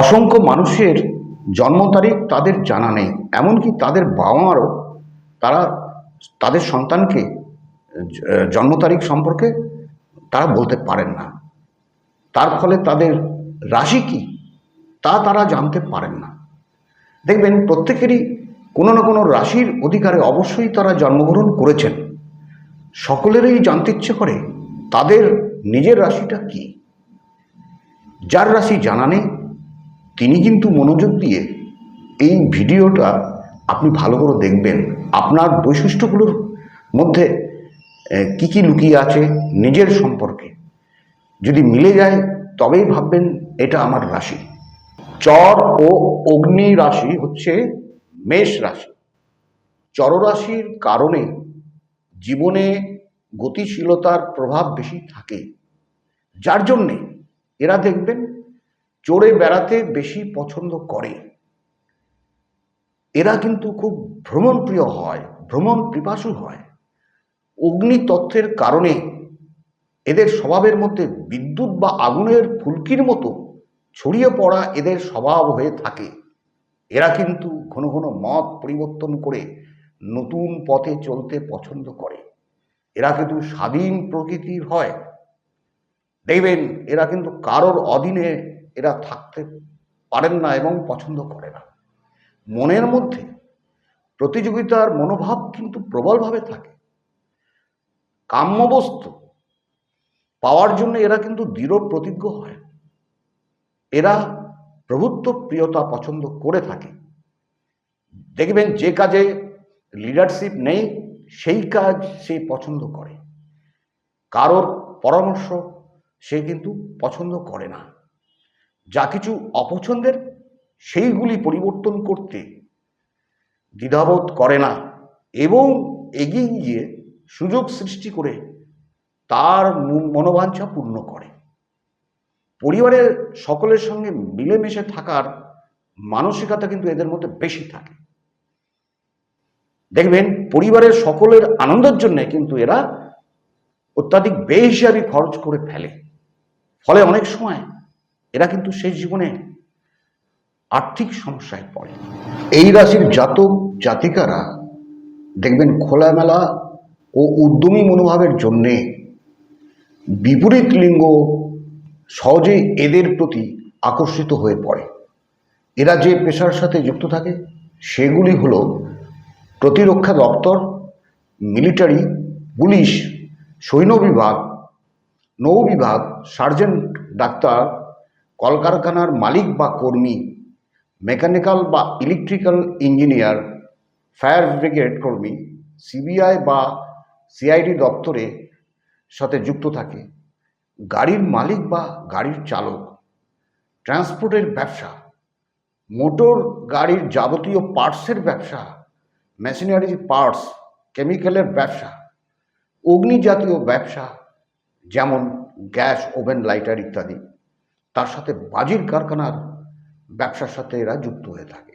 অসংখ্য মানুষের জন্ম তারিখ তাদের জানা নেই, এমনকি তাদের বাবা মারও তারা তাদের সন্তানকে জন্ম তারিখ সম্পর্কে তারা বলতে পারেন না। তার ফলে তাদের রাশি কি তা তারা জানতে পারেন না। দেখবেন প্রত্যেকেরই কোনো না কোনো রাশির অধিকারে অবশ্যই তারা জন্মগ্রহণ করেছেন। সকলেরই জানতে ইচ্ছে করে তাদের নিজের রাশিটা কি। যার রাশি জানা নেই তিনি কিন্তু মনোযোগ দিয়ে এই ভিডিওটা আপনি ভালো করে দেখবেন। আপনার বৈশিষ্ট্যগুলোর মধ্যে কি কি লুকিয়ে আছে নিজের সম্পর্কে। যদি মিলে যায়, তবেই ভাববেন এটা আমার রাশি। চর ও অগ্নি রাশি হচ্ছে মেষ রাশি। চররাশির কারণে জীবনে গতিশীলতার প্রভাব বেশি থাকে। যার জন্যে এরা দেখবেন চড়ে বেড়াতে বেশি পছন্দ করে। এরা কিন্তু খুব ভ্রমণপ্রিয় হয়, ভ্রমণ পিপাসু হয়। অগ্নি তত্ত্বের কারণে এদের স্বভাবের মধ্যে বিদ্যুৎ বা আগুনের ফুলকির মতো ছড়িয়ে পড়া এদের স্বভাব হয়ে থাকে। এরা কিন্তু ঘন ঘন মত পরিবর্তন করে নতুন পথে চলতে পছন্দ করে। এরা কিন্তু স্বাধীন প্রকৃতির হয়। দেখবেন, এরা কিন্তু কারোর অধীনে এরা থাকতে পারেন না এবং পছন্দ করে না। মনের মধ্যে প্রতিযোগিতার মনোভাব কিন্তু প্রবলভাবে থাকে। কাম্যবস্তু পাওয়ার জন্য এরা কিন্তু দৃঢ় প্রতিজ্ঞ হয়। এরা প্রভুত্ব, প্রিয়তা পছন্দ করে থাকে। দেখবেন যে কাজে লিডারশিপ নেই, সেই কাজ সে পছন্দ করে। কারোর পরামর্শ সে কিন্তু পছন্দ করে না। যা কিছু অপছন্দের, সেইগুলি পরিবর্তন করতে দ্বিধাবোধ করে না এবং এগিয়ে গিয়ে সুযোগ সৃষ্টি করে তার মনোবাঞ্ছা পূর্ণ করে। পরিবারের সকলের সঙ্গে মিলেমিশে থাকার মানসিকতা কিন্তু এদের মধ্যে বেশি থাকে। দেখবেন, পরিবারের সকলের আনন্দের জন্য কিন্তু এরা অত্যাধিক বেহিসাবি খরচ করে ফেলে। ফলে অনেক সময় এরা কিন্তু শেষ জীবনে আর্থিক সমস্যায় পড়ে। এই রাশির জাতক জাতিকারা দেখবেন খোলামেলা ও উদ্যমী মনোভাবের জন্যে বিপরীত লিঙ্গ সহজেই এদের প্রতি আকর্ষিত হয়ে পড়ে। এরা যে পেশার সাথে যুক্ত থাকে, সেগুলি হল প্রতিরক্ষা দপ্তর, মিলিটারি, পুলিশ, সৈন্য বিভাগ, নৌ বিভাগ, সার্জেন্ট, ডাক্তার কলকারখানার মালিক বা কর্মী, মেকানিক্যাল বা ইলেকট্রিক্যাল ইঞ্জিনিয়ার, ফায়ার ব্রিগেড কর্মী, সিবিআই বা সিআইডি দপ্তরে সাথে যুক্ত থাকে। গাড়ির মালিক বা গাড়ির চালক, ট্রান্সপোর্টের ব্যবসা, মোটর গাড়ির যাবতীয় পার্টসের ব্যবসা মেশিনারি পার্টস, কেমিক্যালের ব্যবসা অগ্নি জাতীয় ব্যবসা, যেমন গ্যাস, ওভেন, লাইটার ইত্যাদি। তার সাথে বাজির কারখানার ব্যবসার সাথে এরা যুক্ত হয়ে থাকে।